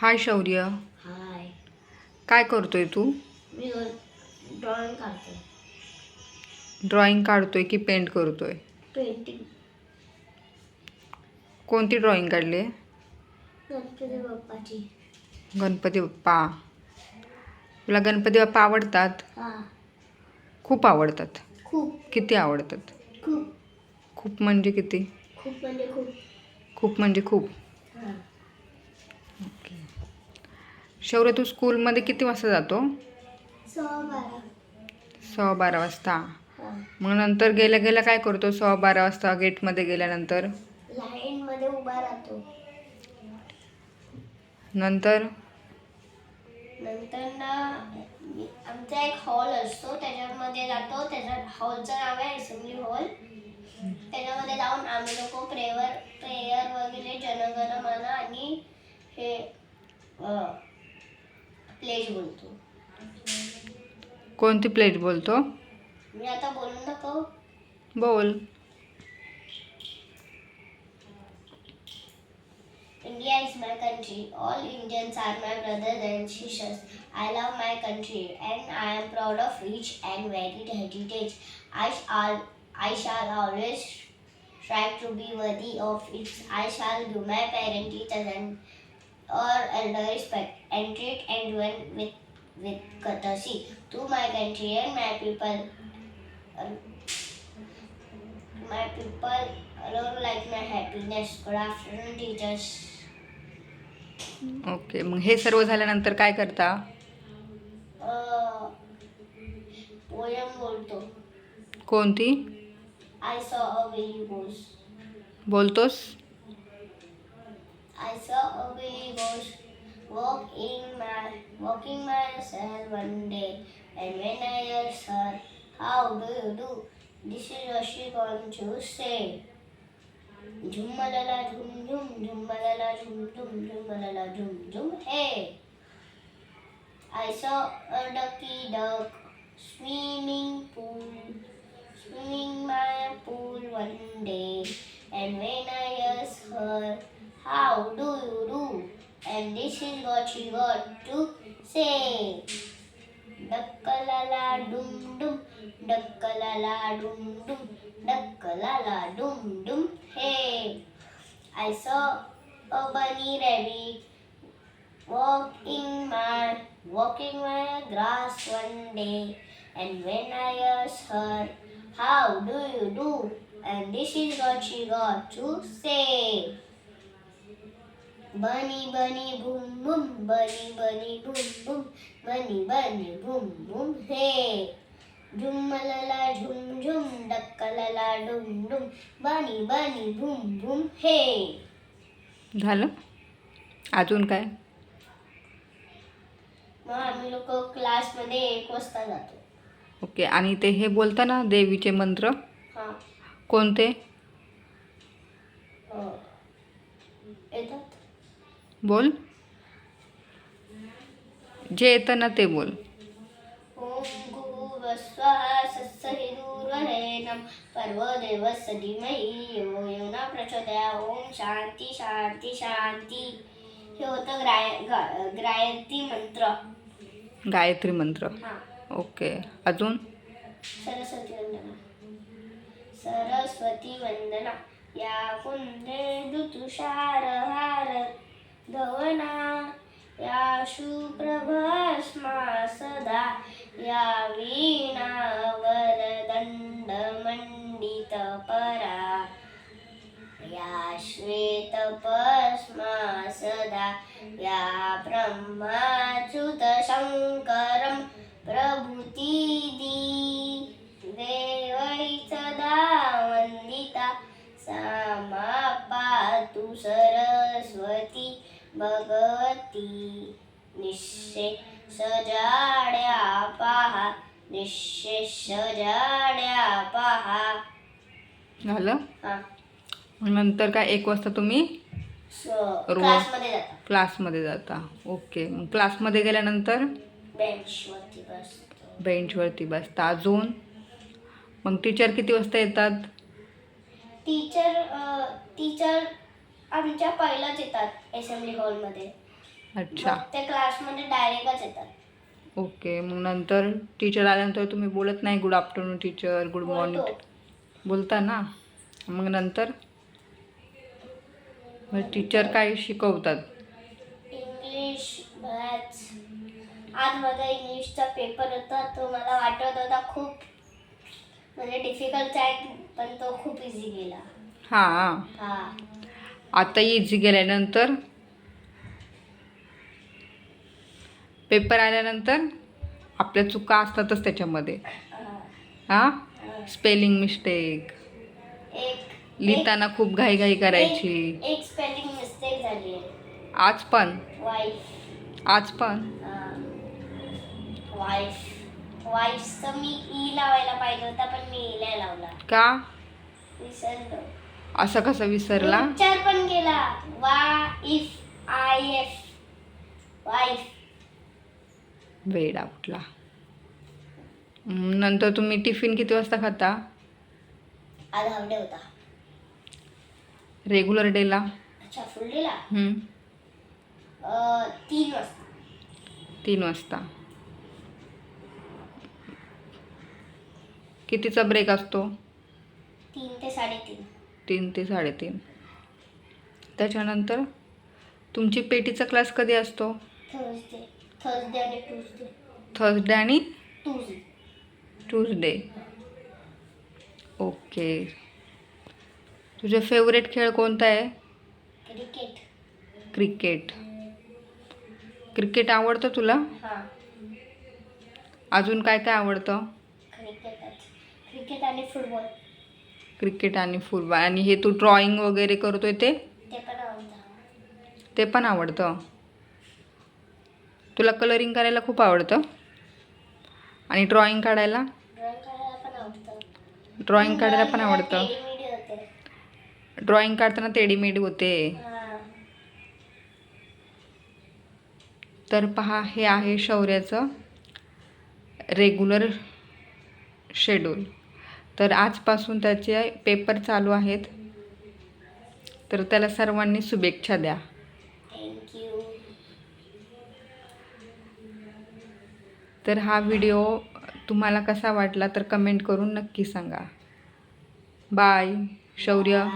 हाय शौर्य. हाय. काय करतोय तू? मी ड्रॉइंग काढते ड्रॉइंग काढतोय की पेंट करतोय? पेंटिंग कोणती ड्रॉइंग काढली आहे? गणपती बाप्पाची. गणपती बाप्पा. तुला गणपती बाप्पा आवडतात? हा. खूप आवडतात. खूप. किती आवडतात? खूप. खूप म्हणजे किती? खूप म्हणजे खूप. खूप म्हणजे खूप. हा. शौर्य तू स्कूलमध्ये किती वाजता जातो? सहा बारा. सव्वा बारा वाजता? मग नंतर गेल्या गेल्या काय करतो? सव्वा बारा वाजता गेटमध्ये गेल्यानंतर? लाईनमध्ये उभा राहतो. नंतर? नंतर ना आमचा एक हॉल असतो. त्याच्यामध्ये जातो. त्याच्या हॉलचं नाव आहे असेंब्ली हॉल. त्याच्यामध्ये जाऊन आम्ही लोक प्रेयर प्रेयर वगैरे जनगणमन आणि हे प्लेज बोलतो कोणती प्लेट बोलतो मी आता बोलून दाखव बोल India is my country. All Indians are my brothers and sisters. I love my country and I am proud of rich and varied heritage. I shall, I shall always strive to be worthy of it. I shall give my parents, teachers, and or elder respect and treat everyone with with courtesy. To my country and my people, um, my people alone like my happiness. Good afternoon, teachers. Okay मग हे सर्व झाल्यानंतर काय करता poem बोलतो कोणती I saw a very गोस बोलतोस I saw a wee ghost walk in my, walking myself one day. And when I asked her, how do you do? This is what she going to say. Jummalala jum jum, jummalala jum jum, jummalala jum jum, hey. I saw a ducky duck swimming pool, swimming my pool one day. And when I asked her, how do you do? And this is what she got to say. Dakkalala dum dum, dakkalala dum dum, dakkalala dum dum, hey. I saw a bunny rabbit walking my walking my grass one day and when I asked her how do you do and this is what she got to say bunny bunny boom boom. Bunny bunny boom boom. Bunny bunny boom boom. Hey. झुम्मलला झुम झुम डक्कलला डुम डुम बनी बनी बुम बुम हे झालं? अजून काय? मग आम्ही लोक क्लासमध्ये एक वाजता जातो. ओके आणि ते हे बोलता ना देवीचे मंत्र? हां. कोणते? अं, येतात बोल. जे येतं ना ते बोल. ओम शांती शांती शांती. हे होतं ग्राय गा- गायत्री मंत्र. गायत्री मंत्र. हां. ओके. अजून? सरस्वती वंदना. सरस्वती वंदना. या कुंदे ऋतुषार हार. धवना। या शुप्रभस्मा सदा या वीणा परा या श्वेतपस्मा सदा या ब्रह्माच्युतशङ्करं शङ्करं भगवती निश्चय सजाड्या पहा निश्चय सजाड्या पहा. झालं? हा. नंतर काय एक वाजता तुम्ही. क्लासमध्ये जाता. क्लासमध्ये जाता. ओके. मग क्लासमध्ये गेल्यानंतर? बेंचवरती बसतो. बेंचवरती बसता. अजून? मग टीचर किती वाजता येतात? टीचर टीचर आमच्या पहिलाच येतात असेंब्ली हॉलमध्ये अच्छा. मग ते क्लासमध्ये डायरेक्टच येतात. ओके मग नंतर टीचर आल्यानंतर तुम्ही बोलत नाही good afternoon teacher good morning बोलतो बोलता ना? मग नंतर? मग टीचर काय शिकवतात? इंग्लिश मॅथ्स आज माझा इंग्लिशचा पेपर होता तो मला वाटत होता खूप. म्हणजे डिफिकल्ट आहे पण तो खूप इझी गेला. हां. हा. आता इझी गेल्यानंतर पेपर आल्यानंतर आपल्या चुका असतातच त्याच्यामध्ये. हा. स्पेलिंग मिस्टेक लिहिताना खूप घाईघाई करायची. आज पण? आज पण? मी ई लावायला पाहिजे होता पण मी ई नाही लावला. का? विसरलो. असं कसं विसरला? उच्चार पण गेला वा इफ आय एफ. वाईफ कुठला. हम्म, नंतर तुम्ही टिफिन किती वाजता खाता? आज हावडे होता. रेग्युलर डेला अच्छा फुल डेला हम्म, तीन वाजता. तीन वाजता. कितीचा ब्रेक असतो? तीन ते साडेतीन. तीन ते साडेतीन. त्याच्यानंतर तुमची पेटीचा क्लास कधी असतो? थर्सडे थर्सडे आणि ट्यूजडे ओके तुझा फेवरेट खेळ कोणता आहे? क्रिकेट क्रिकेट क्रिकेट आवडतं तुला? हां. अजून काय काय आवडतं? क्रिकेट आणि फुटबॉल क्रिकेट आणि फुटबॉल आणि हे तू ड्रॉइंग वगैरे करतोय ते? ते पण आवडतं. ते पण आवडतं. तुला कलरिंग करायला खूप आवडतं? आणि ड्रॉइंग काढायला? ड्रॉइंग काढायला पण आवडतं. ड्रॉइंग काढताना तेडीमेडी होते. तर पहा हे आहे शौर्याचं रेग्युलर शेड्यूल तर आजपासून त्याचे पेपर चालू आहेत. तर त्याला सर्वांनी शुभेच्छा द्या. तर हा व्हिडिओ तुम्हाला कसा वाटला तर कमेंट करून नक्की सांगा. बाय शौर्य.